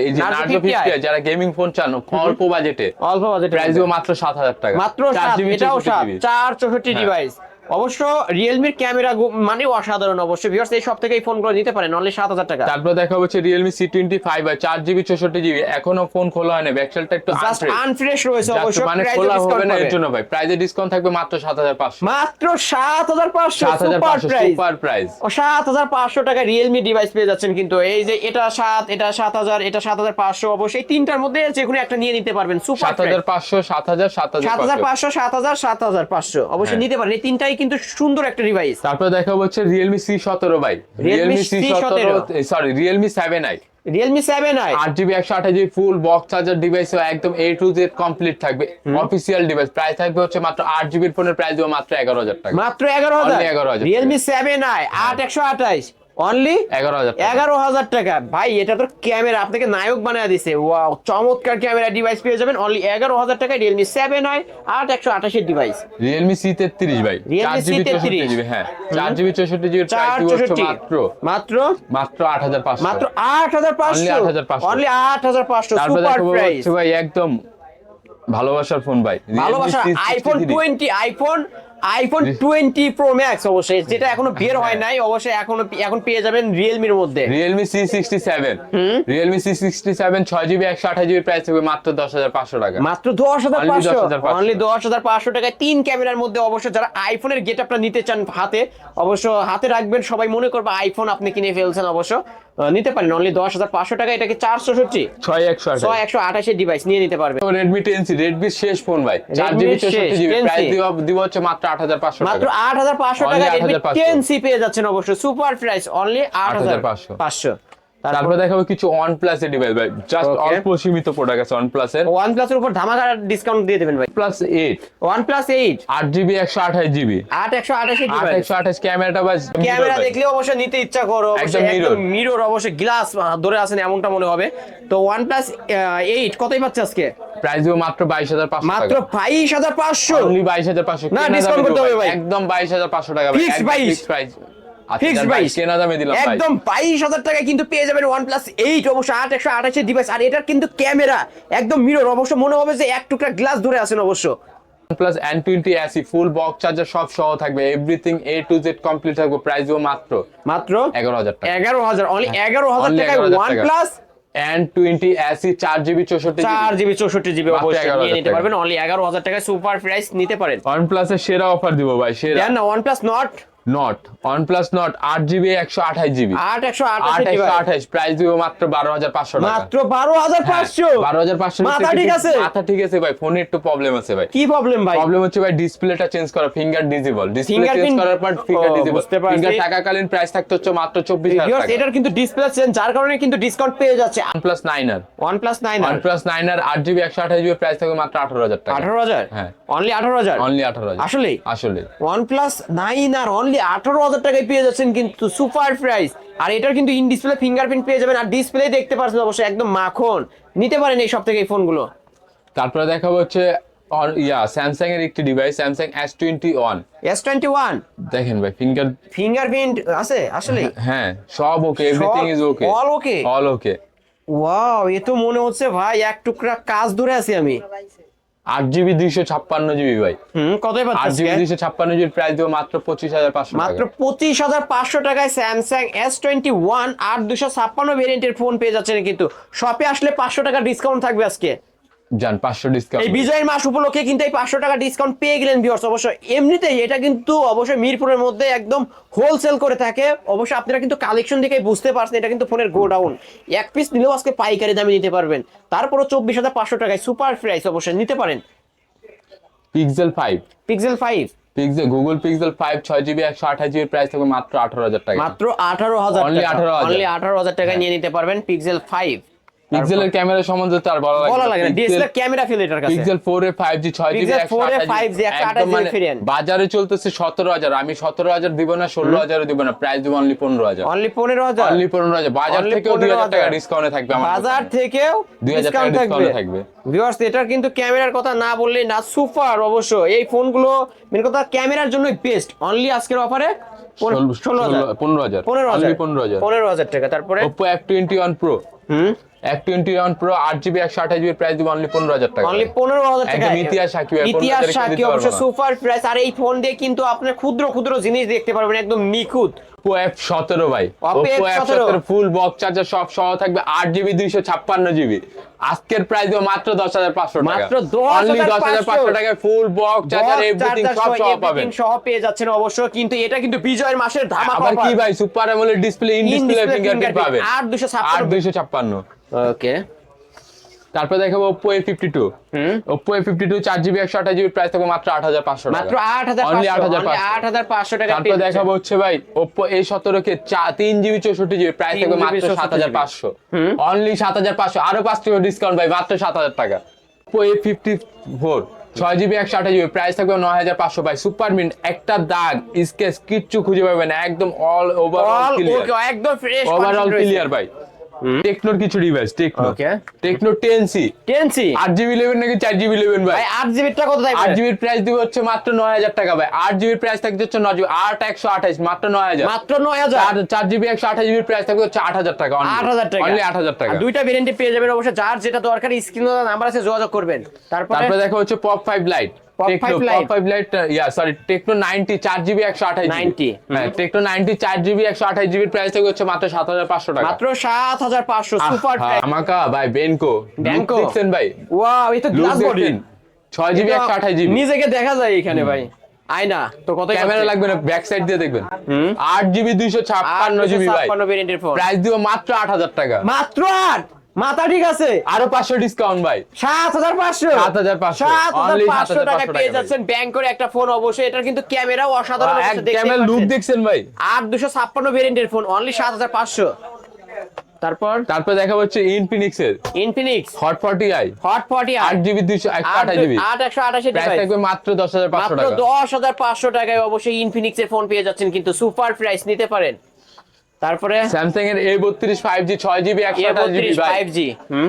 এই যে Narzo 50i ফিফটি আই যারা গেমিং ফোন চান অল্প বাজেটে অল্প বাজেট প্রাইস মাত্র সাত হাজার টাকা। মাত্র চার সাত এটাও চৌষট্টি সাত জিবি। চার চৌষট্টি হ্যাঁ। ডিভাইস অবশ্য রিয়েলমির ক্যামেরা মানে অসাধারণ অবশ্যই ভিউয়ার্স এই সব থেকে এই ফোনগুলো নিতে পারেন অনলি সাত হাজার টাকা তারপর দেখা হচ্ছে রিয়েলমি সি টোয়েন্টি ফাইভ আর চার জিবি চৌষট্টি জিবি এখনও ফোন খোলা হয় না ব্যাকসেলটা একটু জাস্ট আনফ্রেশ রয়েছে অবশ্য মানে খোলা হবে না এর জন্য ভাই প্রাইজে ডিসকাউন্ট থাকবে মাত্র সাত হাজার পাঁচশো মাত্র সাত হাজার পাঁচশো সাত হাজার সুপার প্রাইস সুপার প্রাইস ও সাত হাজার পাঁচশো টাকা রিয়েলমি ডিভাইস পেয়ে যাচ্ছেন কিন্তু এই যে এটা সাত এটা সাত হাজার এটা সাত হাজার পাঁচশো অবশ্যই তিনটার মধ্যে যে কোনো একটা নিয়ে নিতে পারবেন সুপার সাত হাজার পাঁচশো সাত হাজার সাত সাত হাজার হাজার পাঁচশো সাত হাজার সাত হাজার পাঁচশো অবশ্যই হ্যাঁ। নিতে পারেন এই তিনটাই কিন্তু সুন্দর একটা ডিভাইস তারপরে দেখা হচ্ছে রিয়েলমি সি সতেরো ভাই। Realme রিয়েলমি সি সতেরো C17 sorry Realme seven I Realme seven I আট জিবি একশো আঠাশ GB full box charger device একদম এ টু জেড কমপ্লিট থাকবে। অফিসিয়াল ডিভাইস প্রাইস থাকবে হচ্ছে মাত্র আট জিবির ফোনের প্রাইস দেবো মাত্র এগারো হাজার টাকা। মাত্র এগারো হাজার? এগারো হাজার। রিয়েলমি সেভেন আই আট একশো আঠাইশ অনলি এগারো হাজার টাকা। এগারো হাজার টাকা। ভাই এটা তো ক্যামেরা আপনাকে নায়ক বানায় দিছে। ওয়াও চমৎকার ক্যামেরা ডিভাইস পেয়ে যাবেন। অনলি এগারো হাজার টাকা রিয়েলমি সেভেন আই আট একশো আঠাশের ডিভাইস রিয়েলমি সি তেত্রিশ ভাই। চার জিবি C33 চৌষট্টি জিবি হ্যাঁ। চার জিবি চৌষট্টি চৌষট্টি। মাত্র? মাত্র? মাত্র আট হাজার পাঁচশো। মাত্র আট হাজার পাঁচশো। Only 8,500 অনলি আট হাজার পাঁচশো। সুপার প্রাইস ভাই একদম ভালোবাসার ফোন ভাই। Realme ভালোবাসা iPhone twenty iPhone iPhone twenty pro max অবশ্যই যেটা এখনও বের হ্যাঁ। হয় নাই অবশ্যই এখনও এখন পেয়ে যাবেন রিয়েলমির মধ্যে। Realme C sixty seven Realme C sixty seven ছয় জিবি একশো আঠাশ জিবি প্রাইস থাকবে মাত্র দশ হাজার পাঁচশো টাকা। মাত্র দশ হাজার পাঁচশো? অনলি দশ হাজার পাঁচশো। টাকায় তিন ক্যামেরার মধ্যে অবশ্য যারা আইফোনের গেট আপটা নিতে চান হাতে অবশ্য হাতে রাখবেন সবাই মনে করবে আইফোন আপনি কিনে ফেলছেন অবশ্য। নিতে পারেন অনলি দশ হাজার পাঁচশো টাকা এটাকে চারশো সত্যি ছয় একশো ছয় একশো আঠাশের ডিভাইস নিয়ে নিতে পারবে। রেডমি টেন সি রেডমির শেষ ফোন ভাই। চার জিবি শেষ, চৌষট্টি জিবি প্রাইস দিব হচ্ছে মাত্র আট হাজার পাঁচশো মাত্র আট হাজার পাঁচশো টাকা রেডমি 8,500 টেন সি পেয়ে যাচ্ছেন অবশ্য সুপার প্রাইস অনলি আট হাজার 8,500 পাঁচশো। তারপরে দেখাবো কিছু ওয়ান প্লাস এর ডিভাইস ভাই। জাস্ট অল্প সীমিত প্রোডাক্ট আছে ওয়ান প্লাস এর। ওয়ান প্লাসের উপর ধামাকা ডিসকাউন্ট দিয়ে দেবেন ভাই। Plus eight OnePlus eight আট জিবি একশো আঠাশ জিবি আট একশো আঠাশি আট একশো আঠাশ ক্যামেরাটা বাস ক্যামেরা দেখলে অবশ্যই নিতে ইচ্ছা করো। একদম। মিরর অবশ্যই গ্লাস ধরে আছেন এমনটা মনে হবে। তো ওয়ান প্লাস এইট কতই পাচ্ছে আজকে? প্রাইস দিব মাত্র বাইশ হাজার পাঁচশো মাত্র বাইশ হাজার পাঁচশো। অনলি বাইশ হাজার পাঁচশো। না, ডিসকাউন্ট করতে হবে ভাই। একদম বাইশ হাজার পাঁচশো টাকা Fixed price। প্রাইস কেনা দামে দিলাম একদম টাকায় কিন্তু পেয়ে যাবেন অবশ্য ডিভাইস আর এটার কিন্তু ক্যামেরা একদম মিরর অবশ্য মনে হবে যে এক টুকরা গ্লাস ধরে আছেন অবশ্য। Plus N twenty AC full box charger সব সহ থাকবে। Everything A to Z complete থাকবে প্রাইস মাত্র। মাত্র এগারো হাজার টাকা। এগারো হাজার অনলি এগারো হাজার টাকায় ওয়ান টাকা। প্লাস এন টোয়েন্টি এসি চার জিবি চৌষট্টি চার জিবি চৌষট্টি জিবি অবশ্যই নিতে পারবেন। অনলি এগারো হাজার টাকায় সুপার প্রাইস নিতে পারেন। ওয়ান প্লাসের সেরা অফার দিব ভাই সেরা। না OnePlus Nord Nord OnePlus Nord আট জিবি একশো আঠাশ জিবি আট একশো আঠাশ প্রাইস দিব মাত্র বারো হাজার পাঁচশো মাত্র বারো হাজার পাঁচশো? বারো হাজার পাঁচশো মাথা ঠিক আছে? মাথা ঠিক আছে ভাই ফোনে একটু প্রবলেম আছে ভাই। কি প্রবলেম ভাই? প্রবলেম হচ্ছে ভাই ডিসপ্লেটা চেঞ্জ করা ফিঙ্গার ডিজিবল ডিসপ্লে চেঞ্জ করার পর ফিঙ্গার ডিজিবল ফিঙ্গার থাকাকালীন প্রাইস থাকতে হচ্ছে মাত্র চব্বিশ হাজার এটার কিন্তু ডিসপ্লে চেঞ্জ যার কারণে কিন্তু ডিসকাউন্ট পেয়ে যাচ্ছে। OnePlus nine R OnePlus nine OnePlus nine R আট জিবি একশো আঠাশ জিবি প্রাইস থাকবে মাত্র আঠারো হাজার টাকা। আঠারো হাজার? হ্যাঁ। অনলি আঠারো হাজার? অনলি আঠারো হাজার। আসলেই? আসলে OnePlus nine R only আঠারো হাজার টাকায় পেয়ে যাচ্ছেন কিন্তু সুপার প্রাইস। আর এটার কিন্তু ইন ডিসপ্লে ফিঙ্গারপ্রিন্ট পেয়ে যাবেন আর ডিসপ্লে দেখতে পাচ্ছেন অবশ্যই একদম মাখন। নিতে পারেন এই সব থেকে এই ফোনগুলো। তারপরে দেখাবো হচ্ছে ইয়া স্যামসাং এর একটি device Samsung S twenty one S twenty one দেখেন ভাই ফিঙ্গার ফিঙ্গারপ্রিন্ট আছে আসলে হ্যাঁ সব okay everything is okay all okay? All okay wow এ তো মনে হচ্ছে ভাই এক টুকরা কাজ ধরে আছি আমি। আট জিবি দুইশো ছাপ্পান্ন জিবি ভাই। হুম কতই আট জিবি দুইশো ছাপ্পান্ন জিবির প্রাইস দেবো মাত্র পঁচিশ হাজার পাঁচশো মাত্র পঁচিশ হাজার পাঁচশো টাকায় স্যামসাং এস টোয়েন্টি ওয়ান আর দুশো ছাপ্পান্ন ভেরিয়েন্টের ফোন পেয়ে যাচ্ছেন কিন্তু। শপে আসলে পাঁচশো টাকা ডিসকাউন্ট থাকবে আজকে। যান পাঁচশো এই বিজয়ের মাস উপলক্ষে কিন্তু এই পাঁচশো টাকা ডিসকাউন্ট পেয়ে গেলেন ভিউয়ার্স অবশ্য এমনিতেই এটা কিন্তু অবশ্যই মিরপুরের মধ্যে একদম হোলসেল করে থাকে। অবশ্যই আপনারা কিন্তু কালেকশন দেখে বুঝতে পারছেন এটা কিন্তু ফোনের গোডাউন। এক পিস নিলেও আজকে পাইকারি দামে নিতে পারবেন। তারপরও চব্বিশ হাজার পাঁচশো টাকায় সুপার প্রাইস অবশ্যই নিতে পারেন। Pixel five Pixel five Pixel Google Pixel five ছয় জিবি একশো আঠাশ জিবির প্রাইস থাকবে মাত্র আঠারো হাজার টাকা। মাত্র আঠারো হাজার Only 18,000 অনলি আঠারো হাজার টাকায় নিয়ে নিতে পারবেন পিক্সেল ফাইভ পিক্সেলের ক্যামেরা সম্বন্ধে তো আর বলা বলা লাগে না। ডিএসএলআর ক্যামেরা ফেল এটার কাছে। Pixel four A five G ছয় জিবি Pixel একশো 4 এ 5G, একশো আঠাশ একদম মানে বাজারে চলতেছে সতেরো হাজার। আমি সতেরো হাজার দিব না ষোলো হাজারও দিব না প্রাইস দিব অনলি পনেরো হাজার। অনলি পনেরো হাজার? অনলি পনেরো হাজার। বাজার Only থেকেও দুই হাজার 15,000 টাকা ডিসকাউন্টে থাকবে আমার বাজার দোকানে। থেকেও 2000 টাকা ডিসকাউন্ট থাকবে। ভিউয়ার্স এটার কিন্তু ক্যামেরার কথা না বললে না সুপার অবশ্য এই ফোনগুলো মেন কথা ক্যামেরার জন্যই বেস্ট অনলি আজকের অফারে ষোলো- ষোলো হাজার। পনেরো হাজার। পনেরো হাজার। পনেরো হাজার। পনেরো হাজার টাকা। তারপরে? Twenty one pro hmm? F twenty one pro আট জিবি একশো আঠাশ জিবির প্রাইস দিব অনলি পনেরো হাজার টাকা অনলি পনেরো হাজার টাকা ইতিহাস ইতিহাস অবশ্য সুপার প্রাইস আর এই ফোন দিয়ে কিন্তু আপনার ক্ষুদ্র ক্ষুদ্র জিনিস দেখতে পারবেন একদম নিখুঁত। ওপো এফ সতেরো ভাই। ওপো এফ সতেরো। ফুল বক্স চার্জার সব সহ থাকবে আট জিবি দুইশো ছাপ্পান্ন জিবি আজকের প্রাইস দেবো মাত্র দশ হাজার পাঁচশো মাত্র 10,500 অনলি দশ হাজার পাঁচশো। টাকায় ফুল বক্স চার্জার এভরিথিং সব সহ পাবেন। সহ পেয়ে যাচ্ছেন অবশ্য কিন্তু এটা কিন্তু বিজয়ের মাসের ধামাকা আবার কি ভাই super AMOLED display in display fingerprint fingerprint, পাবে আর 256 আর দুইশো ছাপ্পান্ন। ওকে তারপর দেখাবো ফিফটি টু চার জিবি একশো আঠাশ জিবি প্রাইস থাকবে মাত্র আট হাজার পাঁচশো মাত্র আট হাজার অনলি আট হাজার আট হাজার পাঁচশো টাকা তারপর দেখাবো হচ্ছে ভাই এ সতেরো কে তিন জিবি চৌষট্টি জিবি প্রাইস থাকবে মাত্র 64 সাত হাজার পাঁচশো। অনলি সাত হাজার পাঁচশো। আরও পাঁচ টাকা ডিসকাউন্ট ভাই মাত্র সাত হাজার টাকা। ওপো এ ফিফটি ফোর ছয় জিবি একশো আঠাশ জিবি প্রাইস থাকবে নয় হাজার পাঁচশো। ভাই সুপার মিন্ট একটা দাগ স্কেচ কিচ্ছু খুঁজে পাবেন না। একদম অল ওভারঅল ক্লিয়ার একদম ফ্রেশ ওভারঅল ক্লিয়ার ভাই। টেকনোর কিছু device Tecno Okay. Tecno ten C ten C আট জিবি নেবেন নাকি চার জিবি নেবেন ভাই? ভাই আট জিবিটা কত আট জিবির প্রাইস দিবে হচ্ছে মাত্র নয় হাজার টাকা ভাই। আট জিবির প্রাইস থাকছে হচ্ছে নয় জিবি আট একশো আঠাইশ মাত্র নয় হাজার। মাত্র নয় হাজার? চার চার জিবি একশো আঠাশ জিবির প্রাইস থাকবে হচ্ছে আট হাজার টাকা আট হাজার টাকা। অনলি আট হাজার টাকা। দুইটা ভেরিয়েন্টে পেয়ে যাবেন অবশ্যই। যার যেটা দরকার স্ক্রিনে নাম্বার আছে যোগাযোগ করবেন। তারপরে তারপরে দেখা হচ্ছে Pop five Lite 5 Pop Lite। Five Lite Tecno ninety চার জিবি একশো আঠাশ 90 টেকনো নাইনটি চার জিবি একশো আঠাশ জিবির প্রাইস থাকবে হচ্ছে মাত্র সাত হাজার পাঁচশো টাকা। মাত্র সাত হাজার পাঁচশো সুপার আমাকা ভাই বেনকো Benko। দেখছেন ভাই? ওয়াও এই তো গ্লাস বডি ছয় জিবি একশো আঠাশ জিবি নিজেকে দেখা যায় এখানে ভাই। আয়না তো কত ক্যামেরা লাগবে না ব্যাক সাইড দিয়ে দেখবেন। আট জিবি দুইশো ছাপ্পান্ন জিবি ভাই। প্রাইস দিব মাত্র আট হাজার টাকা। মাত্র আট? মাথা ঠিক আছে? আরও পাঁচশো ডিসকাউন্ট ভাই। সাত হাজার পাঁচশো। 7,500 সাত হাজার পাঁচশো টাকা পেয়ে যাচ্ছেন। ব্যাংক করে একটা ফোন অবশ্যই। এটার কিন্তু ক্যামেরাও অসাধারণ ক্যামেরা লুক দেখছেন ভাই। আট দুশো ছাপ্পান্ন ভেরিয়েন্টের ফোন অনলি সাত হাজার পাঁচশো। তারপর? তারপর দেখা হচ্ছে ইনফিনিক্স এর Infinix Hot forty I Hot forty আট জিবি দুইশো একশো আঠাশ জিবি আট একশো আঠাশি প্রাইস থাকবে মাত্র দশ হাজার পাঁচশো মাত্র টাকা। দশ হাজার পাঁচশো টাকায় অবশ্যই ইনফিনিক্স এর ফোন পেয়ে যাচ্ছেন। কিন্তু সুপার প্রাইস নিতে পারেন। তারপরে? স্যামসাং এর এ বত্রিশ ফাইভ জি ছয় জিবি একশো আঠাশ জিবি ফাইভ জি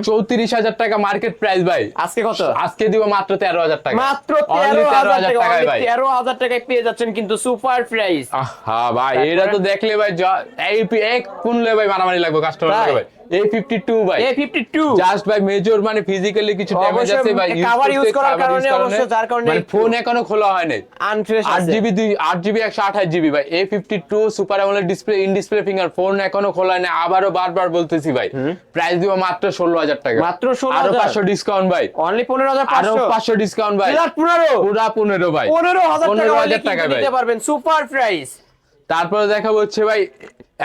চৌত্রিশ হাজার টাকা মার্কেট প্রাইস ভাই। আজকে কত? আজকে দিব মাত্র তেরো হাজার টাকা। মাত্র তেরো হাজার টাকা তেরো হাজার টাকায় পেয়ে যাচ্ছেন কিন্তু সুপার প্রাইস হ্যাঁ ভাই এটা তো দেখলে ভাই এই এক কুনলে ভাই মারামারি লাগবে কাস্টমার ভাই। এই ফিফটি টু ভাই এ ফিফটি টু জাস্ট ভাই মেজর মানে ফিজিক্যালি কিছু ড্যামেজ আছে ভাই cover use করার কারণে অবশ্য যার কারণে মানে ফোন এখনও খোলা হয় নাই আনফ্রেশ আট জিবি দুই আট জিবি একশো আঠাশ জিবি ভাই। এ ফিফটি টু সুপার আমলের display in display finger phone এখনও খোলা হয় নাই আবারও বারবার বলতেছি ভাই। প্রাইস দিব মাত্র ষোলো হাজার টাকা। মাত্র 16,000 আরও পাঁচশো ডিসকাউন্ট ভাই। অনলি পনেরো হাজার আরও পাঁচশো। পাঁচশো ডিসকাউন্ট ভাই। পনেরো। পুরা পনেরো ভাই। পনেরো টাকা পনেরো হাজার টাকা ভাই। নিতে পারবেন। সুপার প্রাইস তারপরে দেখাবো হচ্ছে ভাই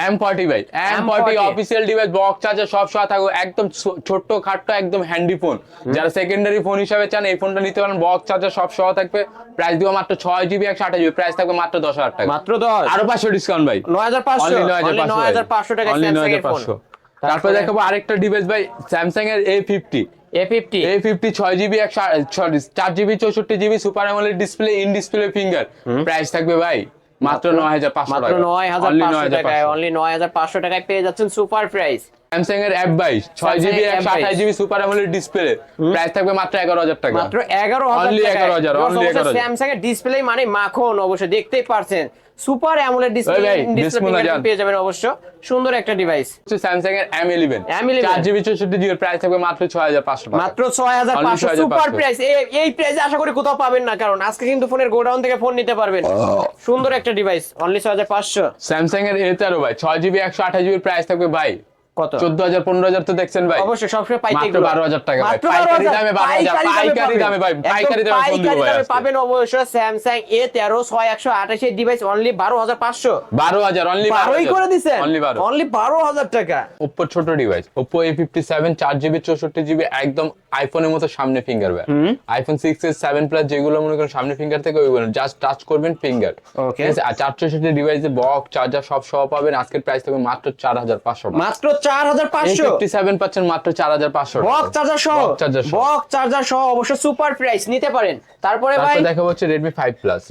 এম ফর্টি ভাই। M forty official device box charger সব সহ থাকবে একদম ছোট্ট খাট্ট একদম হ্যান্ডি ফোন যারা সেকেন্ডারি ফোন হিসাবে চান এই ফোনটা নিতে পারেন। বক্স চার্জার সব সহ থাকবে। প্রাইস দিব মাত্র ছয় জিবি একশো আঠাশ জিবি প্রাইস থাকবে মাত্র দশ হাজার টাকা। মাত্র দশ? আরও পাঁচশো ডিসকাউন্ট ভাই। নয় হাজার পাঁচশো? নয় হাজার পাঁচশো টাকা নয় হাজার পাঁচশো। তারপরে দেখাবো আরেকটা ডিভাইস ভাই স্যামসাং এর A fifty A fifty A fifty ছয় জিবি একশো চার জিবি চৌষট্টি GB super AMOLED display in display finger price থাকবে ভাই মাত্র নয় হাজার পাঁচশো নয় হাজার Only পাঁচশো 9,500 টাকায় অনলি নয় হাজার পাঁচশো টাকায় পেয়ে যাচ্ছেন সুপার প্রাইস স্যামসাং এর অ্যাপ বাইশ ছয় জিবি একশো M22 আঠাশ GB super AMOLED display price থাকবে মাত্র এগারো হাজার টাকা। মাত্র এগারো হাজার Only 11,000, only 11,000 স্যামসাং এর ডিসপ্লে মানে মাখন অবশ্যই দেখতেই পারছেন। সুপার অ্যামোলেড ডিসপ্লে পেয়ে যাবেন অবশ্য। সুন্দর একটা ডিভাইস হচ্ছে স্যামসাং এর এম ইলেভেন M11 চার জিবি চৌষট্টি জিবি প্রাইস থাকবে মাত্র ছয় হাজার পাঁচশো টাকা। মাত্র ছয় হাজার পাঁচশো। 6,500 সুপার প্রাইস এই প্রাইসে আশা করি কোথাও পাবেন না কারণ আজকে কিন্তু ফোনের গোডাউন থেকে ফোন নিতে পারবেন। সুন্দর একটা ডিভাইস অনলি ছয় হাজার পাঁচশো। স্যামসাং এর এ তেরো ভাই ছয় জিবি একশো আঠাশ জিবি প্রাইস থাকবে ভাই। কত? চোদ্দ হাজার পনেরো হাজার তো দেখছেন ভাই। অবশ্যই সবসময় পাইকারি মাত্র বারো হাজার টাকা ভাই। মাত্র পাইকারি 12,000 দামে বারো হাজার পাইকারি দামে ভাই পাইকারি দামে পাইকারি দামে পাবেন অবশ্যই স্যামসাং এ তেরো ছয় একশো আঠাশের ডিভাইস অনলি বারো হাজার পাঁচশো। বারো হাজার অনলি বারোই করে দিচ্ছেন অনলি বারো। অনলি বারো হাজার টাকা। ওপ্পো ছোট ডিভাইস চার জিবি চৌষট্টি জিবি একদম আইফোনের মতো সামনে ফিঙ্গার ভাই iPhone six S seven plus যেগুলো মনে করেন সামনে ফিঙ্গার থেকে ওইগুলো জাস্ট টাচ করবেন ফিঙ্গার আছে? আর চার চৌষট্টি ডিভাইসে বক্স চার্জার সব সহ পাবেন। আজকের প্রাইস থাকবে মাত্র চার হাজার পাঁচশো টাকা। মাত্র চার হাজার এ পাঁচশো। ফিফটি সেভেন পাচ্ছেন মাত্র চার হাজার চার্জার সহ। Box charger সহ। বক চার্জার সহ অবশ্য সুপার প্রাইস নিতে পারেন। তারপরে ভাই দেখা হচ্ছে Redmi 5 Plus।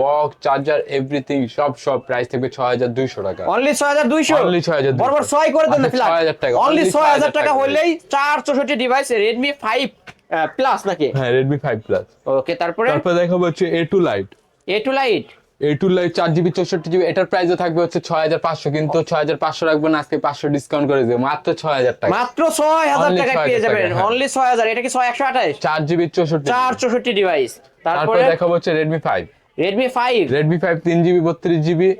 Box charger everything সব সব প্রাইস থাকবে টাকা। অনলি ছয় হাজার দুইশো? 6,200 বরাবর ছয় করে দেন আচ্ছা, 6,000 টাকা। অনলি হাজার 6,000 টাকা হলেই ডিভাইস রেডমি ফাইভ প্লাস নাকি? হ্যাঁ রেডমি ফাইভ প্লাস ওকে তারপরে? তারপর দেখাবো হচ্ছে A two Lite A two Lite চার জিবি চৌষট্টি জিবি এটার প্রাইসও থাকবে হচ্ছে ছয় হাজার পাঁচশো কিন্তু ছয় হাজার পাঁচশো রাখবেন না আজকে পাঁচশো ডিসকাউন্ট করে দেবে মাত্র ছয় হাজার টাকা। মাত্র ছয় হাজার টাকায় পেয়ে যাবেন। অনলি ছয় হাজার এটা কি ছয় একশো আঠাশ? চার জিবি চৌষট্টি চার চৌষট্টি ডিভাইস তারপরে দেখাবো হচ্ছে Redmi five Redmi five Redmi five তিন জিবি বত্রিশ জিবি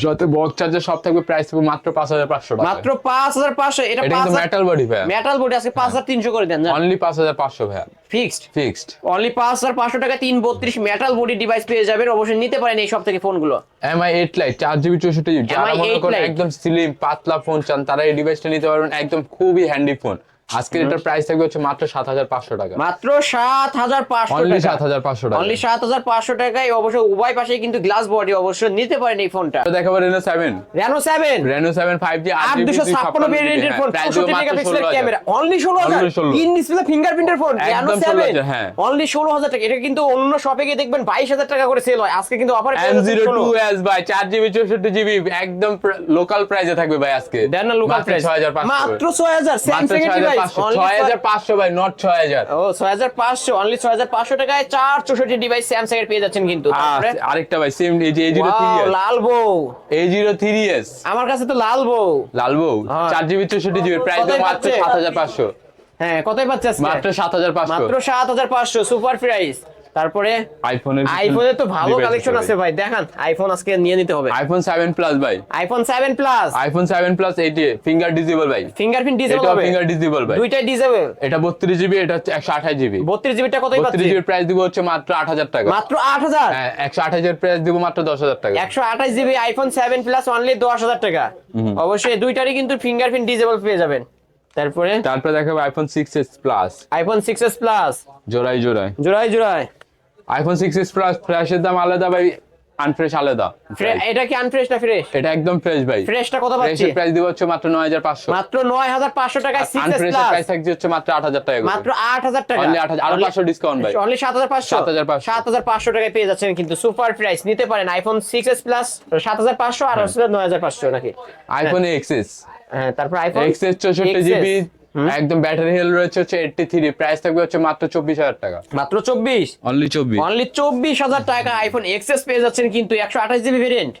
সাথে বক্স চার্জার সব থাকবে প্রাইস থাকবে মাত্র পাঁচ হাজার পাঁচশো টাকা মাত্র পাঁচ হাজার পাঁচশো এটা মেটাল বডি ভাই মেটাল বোর্ড আজকে পাঁচ হাজার তিনশো করে দেন অনলি পাঁচ হাজার পাঁচশো ভাই ফিক্সড ফিক্সড অনলি পাঁচ হাজার পাঁচশো টাকা তিন বত্রিশ মেটাল বডি ডিভাইস পেয়ে যাবেন। অবশ্যই নিতে পারেন এই সব থেকে ফোনগুলো এমআই এইট লাইট চার জিবি চৌষট্টি জিবি যারা মনে 8 করেন একদম স্লিম পাতলা ফোন চান তারা এই ডিভাইসটা নিতে পারবেন। একদম খুবই হ্যান্ডি ফোন আজকের এটার প্রাইস থাকবে হচ্ছে মাত্র সাত হাজার পাঁচশো টাকা। মাত্র সাত হাজার পাঁচশো অনলি টাকা। সাত হাজার পাঁচশো টাকা। অনলি সাত হাজার পাঁচশো টাকায় অবশ্য উভয় পাশে কিন্তু গ্লাস বডি অবশ্য নিতে পারেন এই ফোনটা তো দেখাবো seven Reno seven five G আট দুশো ছাপ্পান্ন ভেরিয়েন্টের ফোন চৌষট্টি মেগাপিক্সেলের ক্যামেরা অনলি ষোলো হাজার। Only 16 তিন ডিসপ্লে ফিঙ্গারপ্রিন্টের ফোন 16,000, হ্যাঁ। অনলি ষোলো হাজার টাকা। এটা কিন্তু অন্য শপে গিয়ে দেখবেন বাইশ হাজার টাকা করে সেল হয়। আজকে কিন্তু offer M zero two S ভাই চার জিবি চৌষট্টি জিবি একদম লোকাল প্রাইসে থাকবে ভাই আজকে। দেন না লোকাল প্রাইস ছয় হাজার পাঁচশো। মাত্র ছয় হাজার। মাত্র স্যামসাং এর ছয় হাজার ডিভাইস পাঁচশো ছয় হাজার। পাঁচশো ভাই নট ও অনলি টাকায় ডিভাইস স্যামসাং এর পেয়ে যাচ্ছেন কিন্তু। আরেকটা ভাই সেম এই যে এ জিরো থ্রি Wow, লাল বউ। আমার কাছে তো লাল বউ। চার জিবি চৌষট্টি জিবি প্রাইস মাত্র পাচ্ছে? সাত হাজার পাঁচশো। হ্যাঁ কতই পাচ্ছে মাত্র সাত হাজার পাঁচশো। মাত্র সাত হাজার পাঁচশো সুপার প্রাইস তারপরে আইফোনের আইফোনের তো ভালো কালেকশন আছে ভাই। দেখান আইফোন আজকে নিয়ে নিতে হবে। আইফোন সেভেন প্লাস ভাই। IPhone seven plus iPhone seven plus eighty finger disable ভাই। ফিঙ্গারপ্রিন্ট ডিজেবল এটা হবে। ফিঙ্গার ডিজেবল ভাই। দুইটাই ডিজেবল এটা বত্রিশ জিবি এটা হচ্ছে একশো আঠাশ জিবি বত্রিশ জিবিটা কতই পাচ্ছি? জিবির প্রাইস দিব হচ্ছে মাত্র আট হাজার টাকা। মাত্র আট হাজার? হ্যাঁ একশো আঠাশ এর প্রাইস দিব মাত্র দশ হাজার টাকা। একশো আঠাশ GB iPhone seven plus only দশ হাজার টাকা। অবশ্যই দুইটারই কিন্তু ফিঙ্গারপ্রিন্ট ডিজেবল পেয়ে যাবেন। তারপরে? তারপরে দেখাবো iPhone six S plus iPhone six S plus জোড়াই জোড়াই জোড়ায় জোড়ায়। আইফোন সিক্স এস প্লাস ফ্ল্যাশের দাম আলাদা ভাই আনফ্রেশ আলাদা। এটা কি আনফ্রেশ না ফ্রেশ এটা একদম ফ্রেশ ভাই। ফ্রেশটা কত পাচ্ছি? ফ্রেশের প্রাইস দিব হচ্ছে মাত্র নয় হাজার পাঁচশো। মাত্র নয় হাজার পাঁচশো টাকায় সিক্স আনফ্রেশের প্রাইস থাকছে হচ্ছে মাত্র আট হাজার টাকা মাত্র আট হাজার টাকা। Only 8,000 আরও 500 discount ভাই। অনলি সাত হাজার পাঁচশো। 7,500 সাত হাজার পাঁচশো টাকায় পেয়ে যাচ্ছেন কিন্তু সুপার প্রাইস নিতে পারেন আইফোন সিক্স এস প্লাস সাত হাজার পাঁচশো আর হচ্ছে নয় হাজার পাঁচশো নাকি? আইফোন এক্সএস হ্যাঁ তারপর আইফোন এক্সএস চৌষট্টি জিবি একদম ব্যাটারি হেল রয়েছে হচ্ছে এইটটি থ্রি প্রাইস থাকবে হচ্ছে মাত্র চব্বিশ হাজার টাকা। মাত্র চব্বিশ? অনলি চব্বিশ। অনলি চব্বিশ হাজার টাকা আইফোন এক্সএস পেয়ে যাচ্ছেন কিন্তু একশো আঠাশ জিবি ভেরিয়েন্ট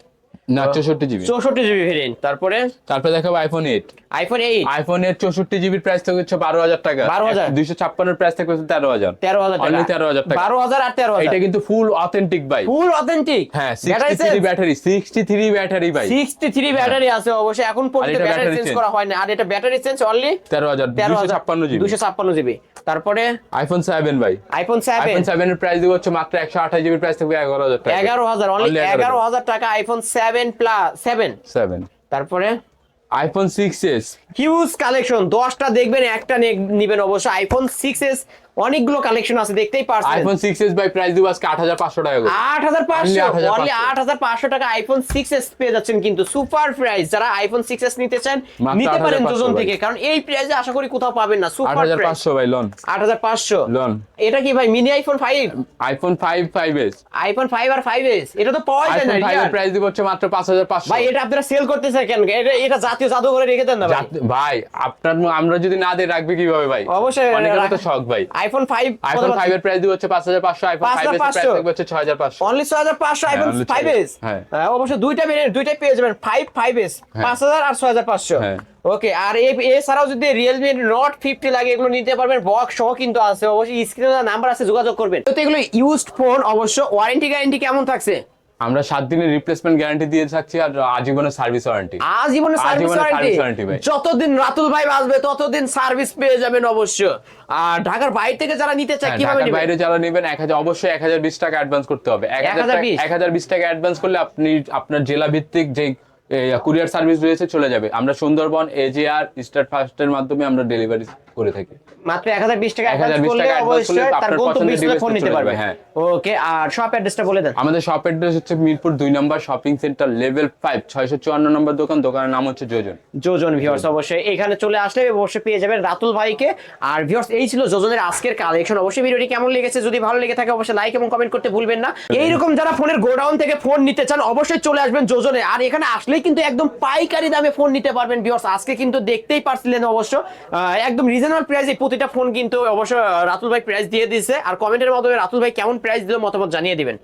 না চৌষট্টি জিবি। চৌষট্টি জিবি ভেরিয়েন্ট তারপরে? তারপরে দেখাবো iPhone eight iPhone eight iPhone এর চৌষট্টি জিবির প্রাইস থাকবে হচ্ছে বারো হাজার টাকা। 12,000 দুইশো ছাপ্পান্নের প্রাইস থাকবে হচ্ছে তেরো হাজার। তেরো হাজার টাকা। অনলি তেরো হাজার টাকা। বারো হাজার আর তেরো এটা কিন্তু ফুল অথেন্টিক ভাই ফুল অথেন্টিক হ্যাঁ sixty three battery sixty three battery ভাই সিক্সটি থ্রি ব্যাটারি আছে অবশ্যই। এখন পর্যন্ত ব্যাটারি চেঞ্জ করা হয় না। আর এটা ব্যাটারি চেঞ্জ অনলি তেরো হাজার তেরো দুইশো হাজার ছাপ্পান্ন জিবি। দুশো ছাপ্পান্ন জিবি। তারপরে? আইফোন সেভেন ভাই আইফোন সেভেন আইফোন সেভেন এর প্রাইস দিব হচ্ছে মাত্র একশো আঠাশ জিবির প্রাইস থাকবে এগারো হাজার টাকা। এগারো হাজার অনলি Only এগারো হাজার। টাকা iPhone seven plus seven seven তারপরে? IPhone six S huge collection দশটা দেখবেন একটা নে- নিবেন অবশ্য। আইফোন সিক্স এস অনেকগুলো কালেকশন আছে দেখতেই পারছেন। IPhone six S by price দিব আজকে আট হাজার পাঁচশো টাকা করে। আট হাজার পাঁচশো? Only 8,500 অনলি আট হাজার পাঁচশো টাকা আইফোন সিক্স এস পেয়ে যাচ্ছেন কিন্তু সুপার প্রাইস যারা আইফোন সিক্স এস নিতে চান নিতে পারেন 8,500 দুজন থেকে কারণ এই প্রাইসে আশা করি কোথাও পাবেন না। সুপার প্রাইস পাঁচশো ভাই লোন আট হাজার পাঁচশো। লোন এটা কি ভাই mini iPhone five iPhone five five S iPhone five আর ফাইভ এস এটা তো পাওয়া যায় না এর প্রাইস দিব হচ্ছে মাত্র পাঁচ হাজার পাঁচশো। ভাই এটা আপনারা সেল করতেছে কেন? এটা এটা জাতীয় জাদুঘরে রেখে দেন না ভাই। ভাই আপনার আমরা যদি না দিয়ে রাখবে কীভাবে ভাই? অবশ্যই অনেকের তো শখ ভাই। আইফোন আইফোন এর প্রাইস দিব হচ্ছে পাঁচ হাজার পাঁচশো আইফোন ফাইভ এর প্রাইস 5,500 থাকবে হচ্ছে ছয় হাজার পাঁচশো। অনলি ছয় হাজার পাঁচশো আইফোন হ্যাঁ। অবশ্যই দুইটা ভেরিয়েন্ট দুইটাই পেয়ে যাবেন। ফাইভ ফাইভ এস হ্যাঁ। পাঁচ হাজার আর ছয় হাজার পাঁচশো। হ্যাঁ। ওকে আর এই এছাড়াও যদি রিয়েলমি নট ফিফটি লাগে এগুলো নিতে পারবেন। বক্স সহ কিন্তু আছে। অবশ্যই স্ক্রিনে নাম্বার আছে যোগাযোগ করবেন। তো এগুলো ইউজড ফোন অবশ্য ওয়ারেন্টি গ্যারেন্টি কেমন থাকছে? আমরা সাত দিনের রিপ্লেসমেন্ট গ্যারান্টি দিয়ে থাকছি আর আজীবনের সার্ভিস ওয়ারেন্টি আজীবনে সার্ভিস ওয়ারেন্টি। যতদিন রাতুল ভাই বাঁচবে ততদিন সার্ভিস পেয়ে যাবেন অবশ্য। আর ঢাকার বাইরে থেকে যারা নিতে চায় কীভাবে হ্যাঁ, নেবেন? বাইরে যারা নেবেন এক হাজার অবশ্যই এক হাজার বিশ টাকা অ্যাডভান্স করতে হবে। এক হাজার 1020 এক হাজার বিশ? টাকা অ্যাডভান্স করলে আপনি আপনার জেলা ভিত্তিক যে কুরিয়ার সার্ভিস রয়েছে চলে যাবে। আমরা সুন্দরবন এজিআর স্টার ফাস্টের মাধ্যমে আমরা ডেলিভারি করে থাকি। মাত্র এক হাজার বিশ টাকা 1020 advance করলে টাকা অবশ্যই তার গন্তব্য ফোন নিতে পারবে। হ্যাঁ। ওকে আর শপ অ্যাড্রেসটা বলে দেন। আমাদের শপ অ্যাড্রেস হচ্ছে Mirpur number shopping centre level five ছয়শো চুয়ান্ন নম্বর দোকান দোকানের নাম হচ্ছে যোজন। যোজন ভিউয়ার্স অবশ্যই। এখানে চলে আসলে অবশ্যই পেয়ে যাবেন রাতুল ভাইকে। আর ভিউয়ার্স এই ছিল যোজনের আজকের কালেকশন অবশ্যই ভিডিওটি কেমন লেগেছে যদি ভালো লেগে থাকে অবশ্যই লাইক এবং কমেন্ট করতে ভুলবেন না। এইরকম যারা ফোনের গোডাউন থেকে ফোন নিতে চান অবশ্যই চলে আসবেন যোজনে। আর এখানে আসলেই কিন্তু একদম পাইকারি দামে ফোন নিতে পারবেন ভিউয়ার্স আজকে কিন্তু দেখতেই পারছিলেন অবশ্য। একদম রিজনেবল প্রাইসে প্রতিটা ফোন কিন্তু অবশ্য রাতুল ভাই প্রাইস দিয়ে দিয়েছে। আর কমেন্টের মাধ্যমে রাতুল ভাই কেমন প্রাইস দিল মতামত জানিয়ে দিবেন।